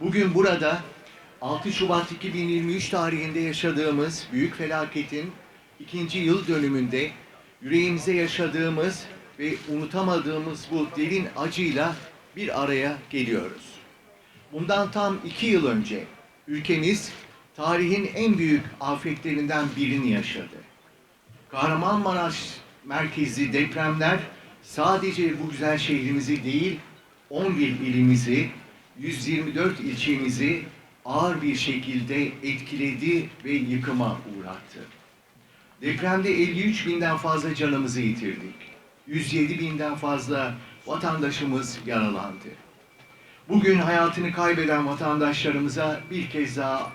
Bugün burada 6 Şubat 2023 tarihinde yaşadığımız büyük felaketin ikinci yıl dönümünde yüreğimize yaşadığımız ve unutamadığımız bu derin acıyla bir araya geliyoruz. Bundan tam iki yıl önce ülkemiz tarihin en büyük afetlerinden birini yaşadı. Kahramanmaraş merkezli depremler sadece bu güzel şehrimizi değil, 11 ilimizi, 124 ilçemizi ağır bir şekilde etkiledi ve yıkıma uğrattı. Depremde 53 binden fazla canımızı yitirdik. 107 binden fazla vatandaşımız yaralandı. Bugün hayatını kaybeden vatandaşlarımıza bir kez daha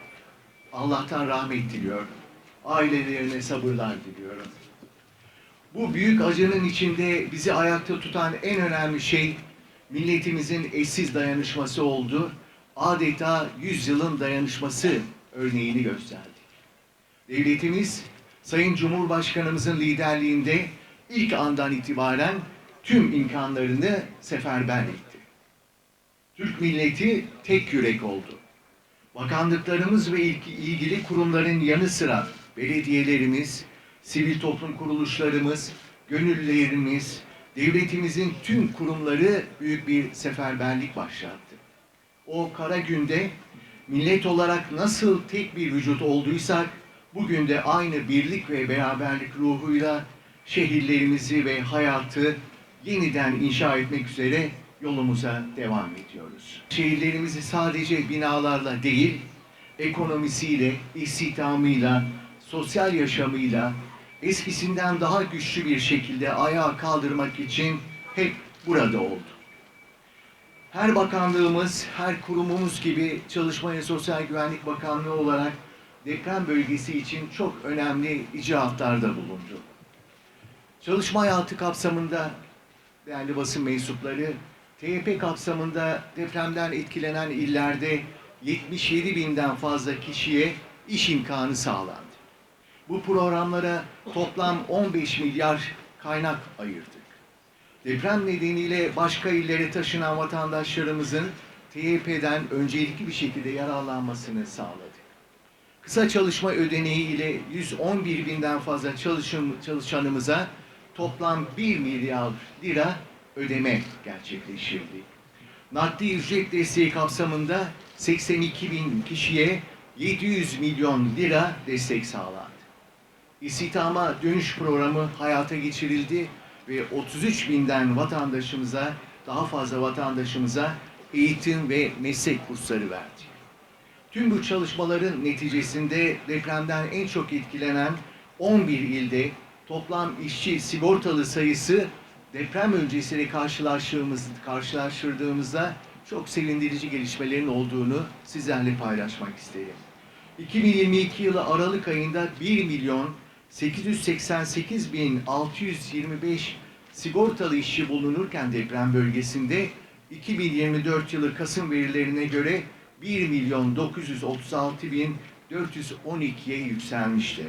Allah'tan rahmet diliyorum. Ailelerine sabırlar diliyorum. Bu büyük acının içinde bizi ayakta tutan en önemli şey milletimizin eşsiz dayanışması oldu. Adeta yüzyılın dayanışması örneğini gösterdi. Devletimiz Sayın Cumhurbaşkanımızın liderliğinde ilk andan itibaren tüm imkanlarını seferber etti. Türk milleti tek yürek oldu. Bakanlıklarımız ve ilgili kurumların yanı sıra belediyelerimiz, sivil toplum kuruluşlarımız, gönüllülerimiz, devletimizin tüm kurumları büyük bir seferberlik başlattı. O kara günde millet olarak nasıl tek bir vücut olduysak, bugün de aynı birlik ve beraberlik ruhuyla şehirlerimizi ve hayatı yeniden inşa etmek üzere yolumuza devam ediyoruz. Şehirlerimizi sadece binalarla değil, ekonomisiyle, istihdamıyla, sosyal yaşamıyla eskisinden daha güçlü bir şekilde ayağa kaldırmak için hep burada oldu. Her bakanlığımız, her kurumumuz gibi Çalışma ve Sosyal Güvenlik Bakanlığı olarak deprem bölgesi için çok önemli icraatlarda bulundu. Çalışma hayatı kapsamında değerli basın mensupları, TYP kapsamında depremden etkilenen illerde 77 binden fazla kişiye iş imkanı sağlandı. Bu programlara toplam 15 milyar kaynak ayırdık. Deprem nedeniyle başka illere taşınan vatandaşlarımızın TYP'den öncelikli bir şekilde yararlanmasını sağladık. Kısa çalışma ödeneği ile 111 binden fazla çalışın, çalışanımıza toplam 1 milyar lira ödeme gerçekleştirdi. Nakdi ücret desteği kapsamında 82 bin kişiye 700 milyon lira destek sağlandı. İstihdama dönüş programı hayata geçirildi ve 33 binden vatandaşımıza, daha fazla vatandaşımıza eğitim ve meslek kursları verdi. Tüm bu çalışmaların neticesinde depremden en çok etkilenen 11 ilde toplam işçi sigortalı sayısı deprem öncesiyle karşılaştığımız, karşılaştırdığımızda çok sevindirici gelişmelerin olduğunu sizlerle paylaşmak isterim. 2022 yılı Aralık ayında 1 milyon 888 bin 625 sigortalı işçi bulunurken deprem bölgesinde 2024 yılı Kasım verilerine göre 1 milyon 936 bin 412'ye yükselmiştir.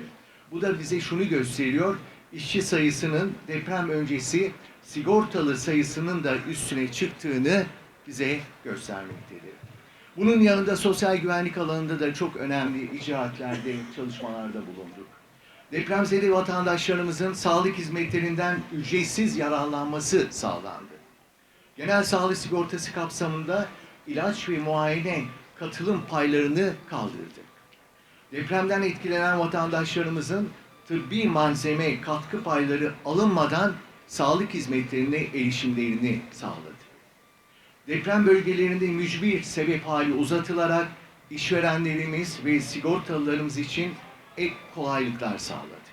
Bu da bize şunu gösteriyor, işçi sayısının deprem öncesi sigortalı sayısının da üstüne çıktığını bize göstermektedir. Bunun yanında sosyal güvenlik alanında da çok önemli icraatlerde, çalışmalarda bulunduk. Depremzede vatandaşlarımızın sağlık hizmetlerinden ücretsiz yararlanması sağlandı. Genel sağlık sigortası kapsamında ilaç ve muayene katılım paylarını kaldırdık. Depremden etkilenen vatandaşlarımızın tıbbi malzeme katkı payları alınmadan sağlık hizmetlerine erişimlerini sağladı. Deprem bölgelerinde mücbir sebep hali uzatılarak işverenlerimiz ve sigortalılarımız için ek kolaylıklar sağladı.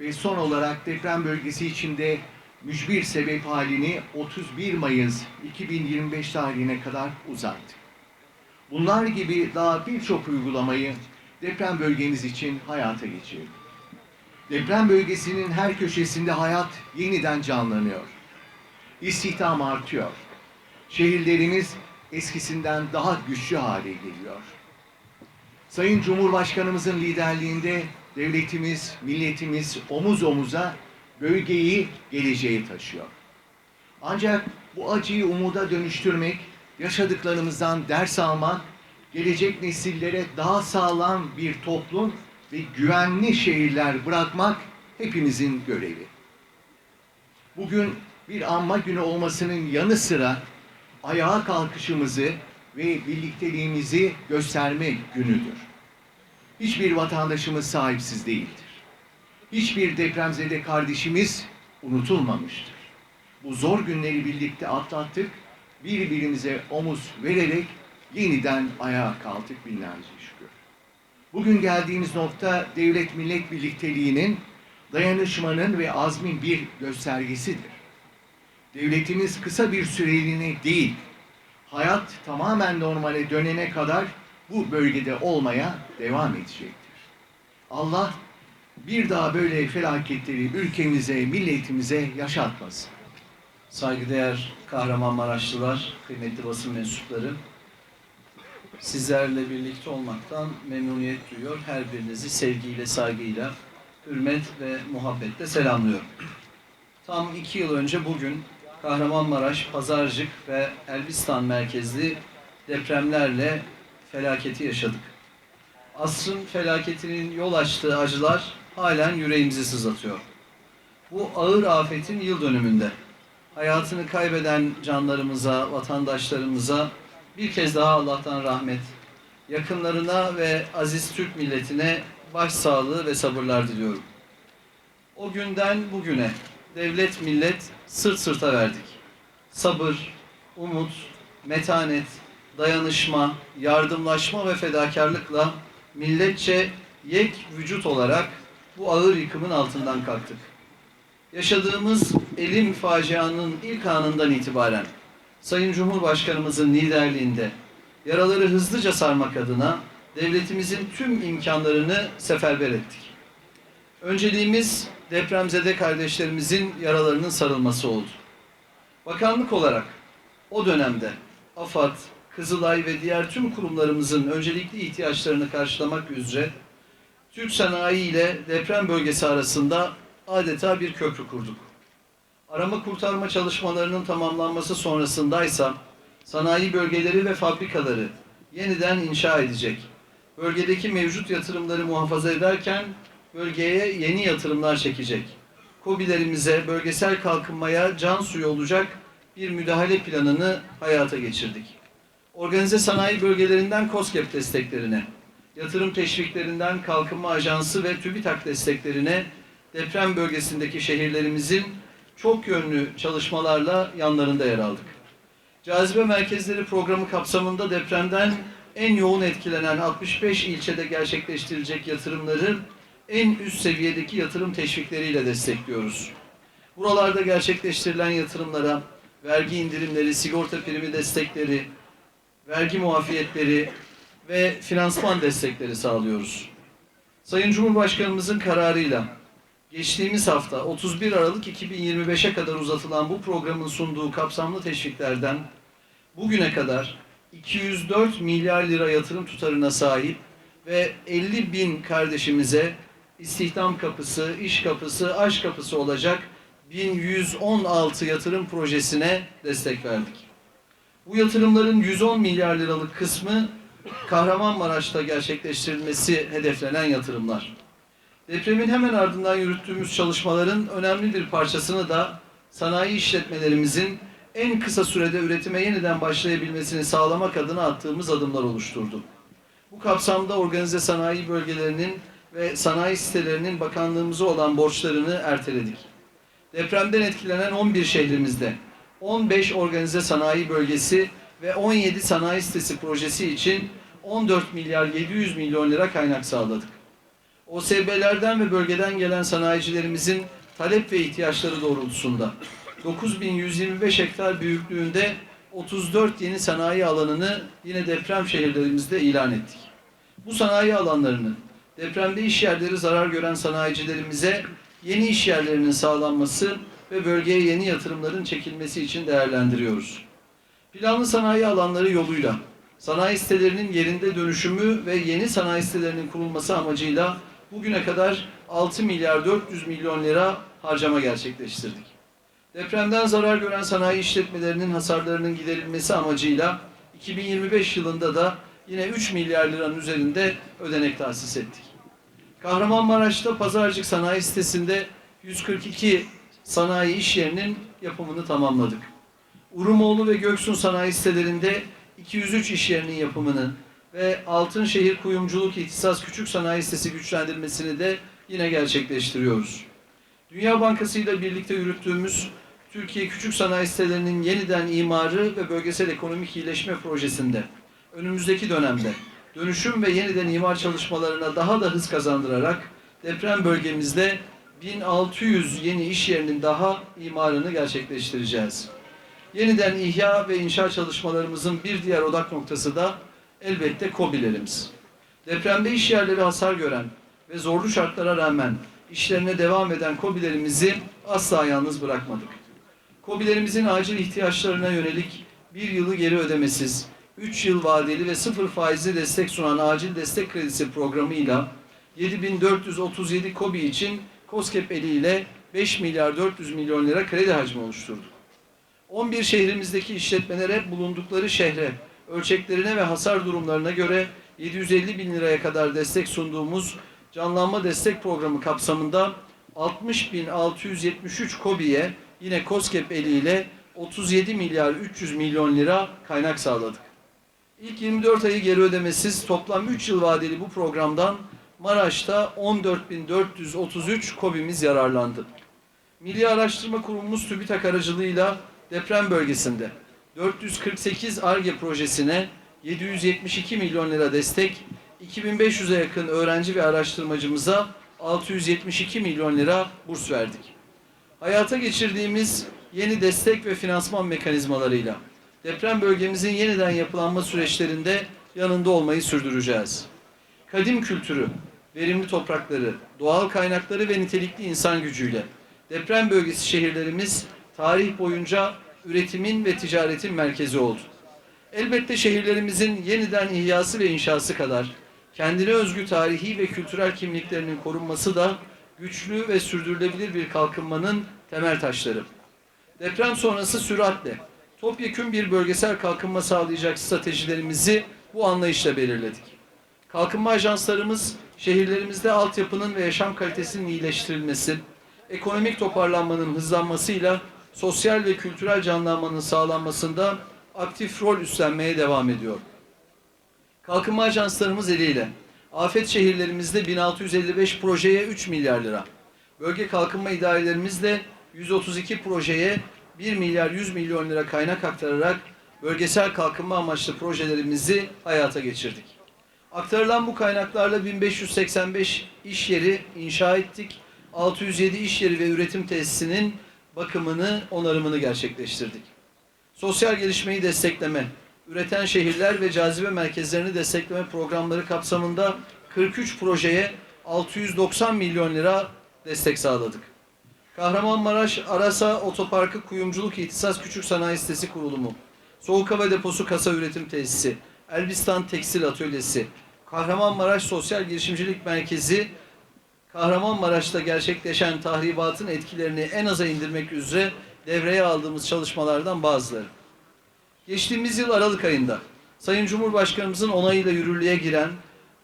Ve son olarak deprem bölgesi içinde mücbir sebep halini 31 Mayıs 2025 tarihine kadar uzattı. Bunlar gibi daha birçok uygulamayı deprem bölgemiz için hayata geçirdik. Deprem bölgesinin her köşesinde hayat yeniden canlanıyor. İstihdam artıyor. Şehirlerimiz eskisinden daha güçlü hale geliyor. Sayın Cumhurbaşkanımızın liderliğinde devletimiz, milletimiz omuz omuza bölgeyi geleceğe taşıyor. Ancak bu acıyı umuda dönüştürmek yaşadıklarımızdan ders almak, gelecek nesillere daha sağlam bir toplum ve güvenli şehirler bırakmak hepimizin görevi. Bugün bir anma günü olmasının yanı sıra ayağa kalkışımızı ve birlikteliğimizi gösterme günüdür. Hiçbir vatandaşımız sahipsiz değildir. Hiçbir depremzede kardeşimiz unutulmamıştır. Bu zor günleri birlikte atlattık, birbirimize omuz vererek yeniden ayağa kalktık binlerce şükür. Bugün geldiğimiz nokta devlet millet birlikteliğinin, dayanışmanın ve azmin bir göstergesidir. Devletimiz kısa bir süreliğine değil, hayat tamamen normale dönene kadar bu bölgede olmaya devam edecektir. Allah bir daha böyle felaketleri ülkemize, milletimize yaşatmasın. Saygıdeğer Kahramanmaraşlılar, kıymetli basın mensupları, sizlerle birlikte olmaktan memnuniyet duyuyor. Her birinizi sevgiyle, saygıyla, hürmet ve muhabbetle selamlıyorum. Tam iki yıl önce bugün Kahramanmaraş, Pazarcık ve Elbistan merkezli depremlerle felaketi yaşadık. Asrın felaketinin yol açtığı acılar halen yüreğimizi sızlatıyor. Bu ağır afetin yıl dönümünde hayatını kaybeden canlarımıza, vatandaşlarımıza bir kez daha Allah'tan rahmet, yakınlarına ve aziz Türk milletine başsağlığı ve sabırlar diliyorum. O günden bugüne devlet millet sırt sırta verdik. Sabır, umut, metanet, dayanışma, yardımlaşma ve fedakarlıkla milletçe yek vücut olarak bu ağır yıkımın altından kalktık yaşadığımız elim facianın ilk anından itibaren Sayın Cumhurbaşkanımızın liderliğinde yaraları hızlıca sarmak adına devletimizin tüm imkanlarını seferber ettik. Önceliğimiz depremzede kardeşlerimizin yaralarının sarılması oldu. Bakanlık olarak o dönemde AFAD, Kızılay ve diğer tüm kurumlarımızın öncelikli ihtiyaçlarını karşılamak üzere Türk sanayi ile deprem bölgesi arasında adeta bir köprü kurduk. Arama kurtarma çalışmalarının tamamlanması sonrasındaysa sanayi bölgeleri ve fabrikaları yeniden inşa edecek. Bölgedeki mevcut yatırımları muhafaza ederken bölgeye yeni yatırımlar çekecek. KOBİ'lerimize bölgesel kalkınmaya can suyu olacak bir müdahale planını hayata geçirdik. Organize sanayi bölgelerinden KOSGEB desteklerine, yatırım teşviklerinden Kalkınma Ajansı ve TÜBİTAK desteklerine deprem bölgesindeki şehirlerimizin çok yönlü çalışmalarla yanlarında yer aldık. Cazibe Merkezleri programı kapsamında depremden en yoğun etkilenen 65 ilçede gerçekleştirilecek yatırımları en üst seviyedeki yatırım teşvikleriyle destekliyoruz. Buralarda gerçekleştirilen yatırımlara vergi indirimleri, sigorta primi destekleri, vergi muafiyetleri ve finansman destekleri sağlıyoruz. Sayın Cumhurbaşkanımızın kararıyla geçtiğimiz hafta 31 Aralık 2025'e kadar uzatılan bu programın sunduğu kapsamlı teşviklerden bugüne kadar 204 milyar lira yatırım tutarına sahip ve 50 bin kardeşimize istihdam kapısı, iş kapısı, aş kapısı olacak 1116 yatırım projesine destek verdik. Bu yatırımların 110 milyar liralık kısmı Kahramanmaraş'ta gerçekleştirilmesi hedeflenen yatırımlar. Depremin hemen ardından yürüttüğümüz çalışmaların önemli bir parçasını da sanayi işletmelerimizin en kısa sürede üretime yeniden başlayabilmesini sağlamak adına attığımız adımlar oluşturdu. Bu kapsamda organize sanayi bölgelerinin ve sanayi sitelerinin bakanlığımıza olan borçlarını erteledik. Depremden etkilenen 11 şehrimizde 15 organize sanayi bölgesi ve 17 sanayi sitesi projesi için 14 milyar 700 milyon lira kaynak sağladık. OSB'lerden ve bölgeden gelen sanayicilerimizin talep ve ihtiyaçları doğrultusunda 9125 hektar büyüklüğünde 34 yeni sanayi alanını yine deprem şehirlerimizde ilan ettik. Bu sanayi alanlarını depremde iş yerleri zarar gören sanayicilerimize yeni iş yerlerinin sağlanması ve bölgeye yeni yatırımların çekilmesi için değerlendiriyoruz. Planlı sanayi alanları yoluyla sanayi sitelerinin yerinde dönüşümü ve yeni sanayi sitelerinin kurulması amacıyla bugüne kadar 6 milyar 400 milyon lira harcama gerçekleştirdik. Depremden zarar gören sanayi işletmelerinin hasarlarının giderilmesi amacıyla 2025 yılında da yine 3 milyar liranın üzerinde ödenek tahsis ettik. Kahramanmaraş'ta Pazarcık Sanayi Sitesi'nde 142 sanayi iş yerinin yapımını tamamladık. Urumoğlu ve Göksun sanayi sitelerinde 203 iş yerinin yapımını ve Altınşehir Kuyumculuk İhtisas Küçük Sanayi Sitesi güçlendirmesini de yine gerçekleştiriyoruz. Dünya Bankası ile birlikte yürüttüğümüz Türkiye Küçük Sanayi Sitelerinin yeniden imarı ve bölgesel ekonomik iyileşme projesinde önümüzdeki dönemde dönüşüm ve yeniden imar çalışmalarına daha da hız kazandırarak deprem bölgemizde 1600 yeni iş yerinin daha imarını gerçekleştireceğiz. Yeniden ihya ve inşa çalışmalarımızın bir diğer odak noktası da elbette KOBİ'lerimiz. Depremde iş yerleri hasar gören ve zorlu şartlara rağmen işlerine devam eden KOBİ'lerimizi asla yalnız bırakmadık. KOBİ'lerimizin acil ihtiyaçlarına yönelik bir yılı geri ödemesiz, 3 yıl vadeli ve sıfır faizli destek sunan acil destek kredisi programıyla 7437 KOBİ için KOSGEB eliyle 5 milyar 400 milyon lira kredi hacmi oluşturduk. 11 şehrimizdeki işletmelere bulundukları şehre, ölçeklerine ve hasar durumlarına göre 750 bin liraya kadar destek sunduğumuz canlanma destek programı kapsamında 60.673 KOBİ'ye yine KOSGEB eliyle 37 milyar 300 milyon lira kaynak sağladık. İlk 24 ayı geri ödemesiz toplam 3 yıl vadeli bu programdan Maraş'ta 14.433 KOBİ'miz yararlandı. Milli Araştırma Kurumumuz TÜBİTAK aracılığıyla deprem bölgesinde 448 ARGE projesine 772 milyon lira destek, 2500'e yakın öğrenci ve araştırmacımıza 672 milyon lira burs verdik. Hayata geçirdiğimiz yeni destek ve finansman mekanizmalarıyla deprem bölgemizin yeniden yapılanma süreçlerinde yanında olmayı sürdüreceğiz. Kadim kültürü, verimli toprakları, doğal kaynakları ve nitelikli insan gücüyle deprem bölgesi şehirlerimiz tarih boyunca üretimin ve ticaretin merkezi oldu. Elbette şehirlerimizin yeniden ihyası ve inşası kadar kendine özgü tarihi ve kültürel kimliklerinin korunması da güçlü ve sürdürülebilir bir kalkınmanın temel taşları. Deprem sonrası süratle topyekün bir bölgesel kalkınma sağlayacak stratejilerimizi bu anlayışla belirledik. Kalkınma ajanslarımız şehirlerimizde altyapının ve yaşam kalitesinin iyileştirilmesi, ekonomik toparlanmanın hızlanmasıyla sosyal ve kültürel canlanmanın sağlanmasında aktif rol üstlenmeye devam ediyor. Kalkınma ajanslarımız eliyle afet şehirlerimizde 1655 projeye 3 milyar lira, bölge kalkınma idarelerimizle 132 projeye 1 milyar 100 milyon lira kaynak aktararak bölgesel kalkınma amaçlı projelerimizi hayata geçirdik. Aktarılan bu kaynaklarla 1585 iş yeri inşa ettik. 607 iş yeri ve üretim tesisinin bakımını, onarımını gerçekleştirdik. Sosyal gelişmeyi destekleme, üreten şehirler ve cazibe merkezlerini destekleme programları kapsamında 43 projeye 690 milyon lira destek sağladık. Kahramanmaraş Arasa Otoparkı Kuyumculuk İhtisas Küçük Sanayi Sitesi kurulumu, Soğuk Hava Deposu Kasa Üretim Tesisi, Elbistan Tekstil Atölyesi, Kahramanmaraş Sosyal Girişimcilik Merkezi, Kahramanmaraş'ta gerçekleşen tahribatın etkilerini en aza indirmek üzere devreye aldığımız çalışmalardan bazıları. Geçtiğimiz yıl Aralık ayında Sayın Cumhurbaşkanımızın onayıyla yürürlüğe giren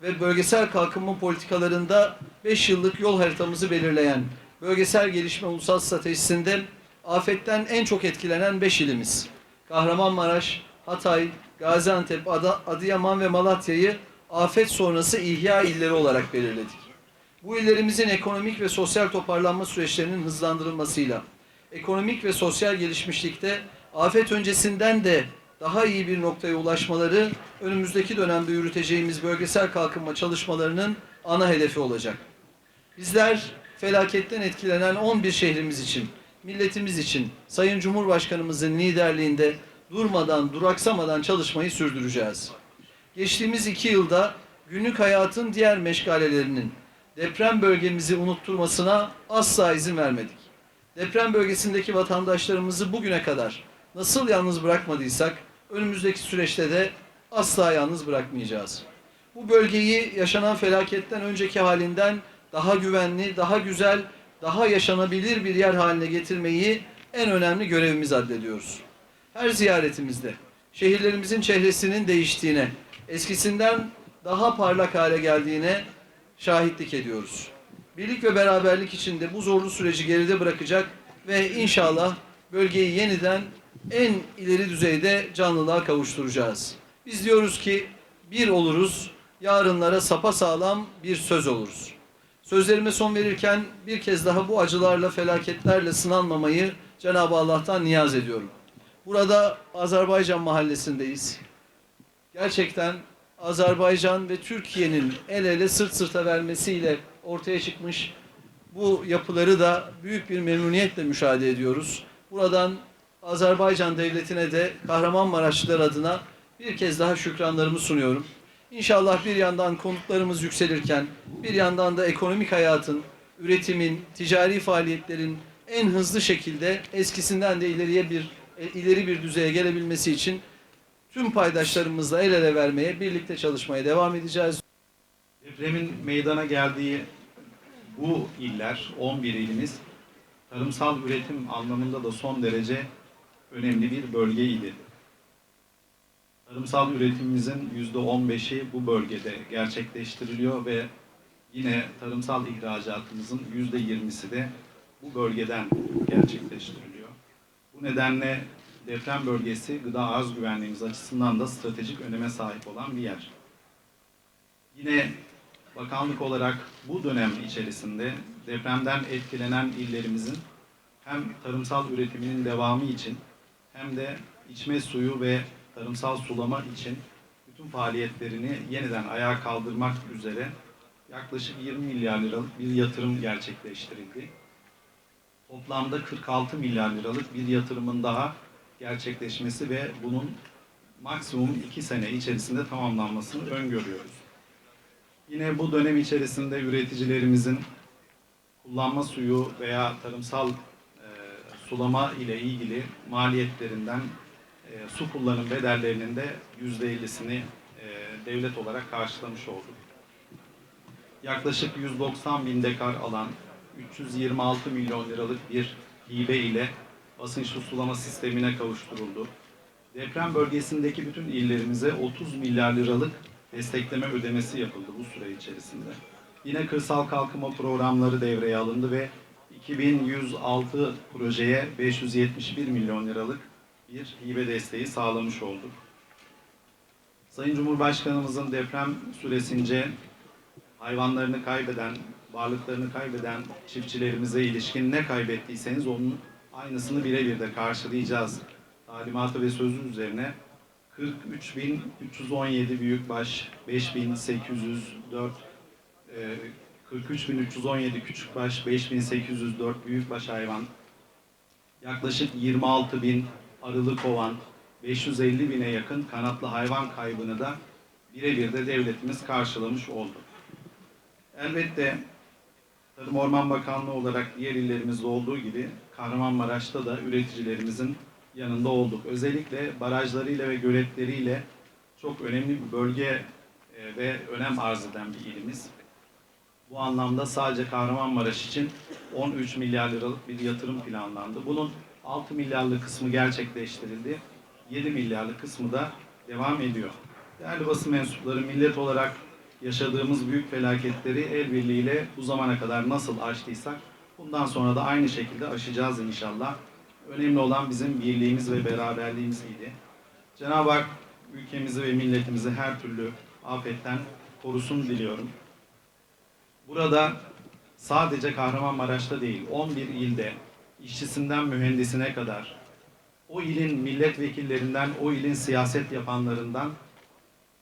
ve bölgesel kalkınma politikalarında 5 yıllık yol haritamızı belirleyen bölgesel gelişme ulusal stratejisinde afetten en çok etkilenen 5 ilimiz Kahramanmaraş, Hatay, Gaziantep, Adıyaman ve Malatya'yı afet sonrası ihya illeri olarak belirledik. Bu illerimizin ekonomik ve sosyal toparlanma süreçlerinin hızlandırılmasıyla, ekonomik ve sosyal gelişmişlikte afet öncesinden de daha iyi bir noktaya ulaşmaları önümüzdeki dönemde yürüteceğimiz bölgesel kalkınma çalışmalarının ana hedefi olacak. Bizler felaketten etkilenen 11 şehrimiz için, milletimiz için Sayın Cumhurbaşkanımızın liderliğinde durmadan, duraksamadan çalışmayı sürdüreceğiz. Geçtiğimiz iki yılda günlük hayatın diğer meşgalelerinin deprem bölgemizi unutturmasına asla izin vermedik. Deprem bölgesindeki vatandaşlarımızı bugüne kadar nasıl yalnız bırakmadıysak önümüzdeki süreçte de asla yalnız bırakmayacağız. Bu bölgeyi yaşanan felaketten önceki halinden daha güvenli, daha güzel, daha yaşanabilir bir yer haline getirmeyi en önemli görevimiz addediyoruz. Her ziyaretimizde, şehirlerimizin çehresinin değiştiğine, eskisinden daha parlak hale geldiğine şahitlik ediyoruz. Birlik ve beraberlik içinde bu zorlu süreci geride bırakacak ve inşallah bölgeyi yeniden en ileri düzeyde canlılığa kavuşturacağız. Biz diyoruz ki bir oluruz, yarınlara sapasağlam bir söz oluruz. Sözlerime son verirken bir kez daha bu acılarla, felaketlerle sınanmamayı Cenab-ı Allah'tan niyaz ediyorum. Burada Azerbaycan mahallesindeyiz. Gerçekten Azerbaycan ve Türkiye'nin el ele sırt sırta vermesiyle ortaya çıkmış bu yapıları da büyük bir memnuniyetle müşahede ediyoruz. Buradan Azerbaycan devletine de Kahramanmaraşlılar adına bir kez daha şükranlarımı sunuyorum. İnşallah bir yandan konutlarımız yükselirken bir yandan da ekonomik hayatın, üretimin, ticari faaliyetlerin en hızlı şekilde eskisinden de ileriye bir e, ileri bir düzeye gelebilmesi için tüm paydaşlarımızla el ele vermeye, birlikte çalışmaya devam edeceğiz. Depremin meydana geldiği bu iller, 11 ilimiz, tarımsal üretim anlamında da son derece önemli bir bölgeydi. Tarımsal üretimimizin %15'i bu bölgede gerçekleştiriliyor ve yine tarımsal ihracatımızın %20'si de bu bölgeden gerçekleştiriliyor. Bu nedenle deprem bölgesi gıda arz güvenliğimiz açısından da stratejik öneme sahip olan bir yer. Yine bakanlık olarak bu dönem içerisinde depremden etkilenen illerimizin hem tarımsal üretiminin devamı için hem de içme suyu ve tarımsal sulama için bütün faaliyetlerini yeniden ayağa kaldırmak üzere yaklaşık 20 milyar liralık bir yatırım gerçekleştirildi. Toplamda 46 milyar liralık bir yatırımın daha gerçekleşmesi ve bunun maksimum 2 sene içerisinde tamamlanmasını öngörüyoruz. Yine bu dönem içerisinde üreticilerimizin kullanma suyu veya tarımsal e, sulama ile ilgili maliyetlerinden e, su kullanım bedellerinin de %50'sini e, devlet olarak karşılamış olduk. Yaklaşık 190 bin dekar alan 326 milyon liralık bir hibe ile basınçlı sulama sistemine kavuşturuldu. Deprem bölgesindeki bütün illerimize 30 milyar liralık destekleme ödemesi yapıldı bu süre içerisinde. Yine kırsal kalkınma programları devreye alındı ve 2106 projeye 571 milyon liralık bir hibe desteği sağlamış olduk. Sayın Cumhurbaşkanımızın deprem süresince hayvanlarını kaybeden, varlıklarını kaybeden çiftçilerimize ilişkin ne kaybettiyseniz onun aynısını birebir de karşılayacağız talimatı ve sözü üzerine 43.317 büyükbaş, 5.804 e, 43.317 küçükbaş, 5.804 büyükbaş hayvan, yaklaşık 26.000 arılı kovan, 550 bine yakın kanatlı hayvan kaybını da birebir de devletimiz karşılamış oldu. Elbette Tarım Orman Bakanlığı olarak diğer illerimizde olduğu gibi Kahramanmaraş'ta da üreticilerimizin yanında olduk. Özellikle barajlarıyla ve göletleriyle çok önemli bir bölge e, ve önem arz eden bir ilimiz. Bu anlamda sadece Kahramanmaraş için 13 milyar liralık bir yatırım planlandı. Bunun 6 milyarlık kısmı gerçekleştirildi. 7 milyarlık kısmı da devam ediyor. Değerli basın mensupları millet olarak yaşadığımız büyük felaketleri el birliğiyle bu zamana kadar nasıl aştıysak bundan sonra da aynı şekilde aşacağız inşallah. Önemli olan bizim birliğimiz ve beraberliğimizdi. Cenab-ı Hak ülkemizi ve milletimizi her türlü afetten korusun diliyorum. Burada sadece Kahramanmaraş'ta değil, 11 ilde işçisinden mühendisine kadar o ilin milletvekillerinden, o ilin siyaset yapanlarından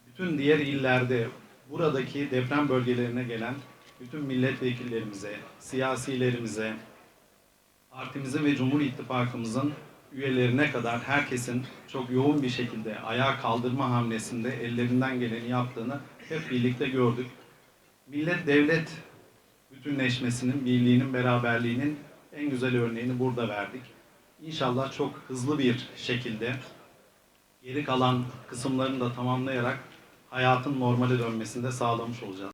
bütün diğer illerde buradaki deprem bölgelerine gelen bütün milletvekillerimize, siyasilerimize, partimizin ve Cumhur İttifakımızın üyelerine kadar herkesin çok yoğun bir şekilde ayağa kaldırma hamlesinde ellerinden geleni yaptığını hep birlikte gördük. Millet devlet bütünleşmesinin, birliğinin, beraberliğinin en güzel örneğini burada verdik. İnşallah çok hızlı bir şekilde geri kalan kısımlarını da tamamlayarak hayatın normale dönmesini de sağlamış olacağız.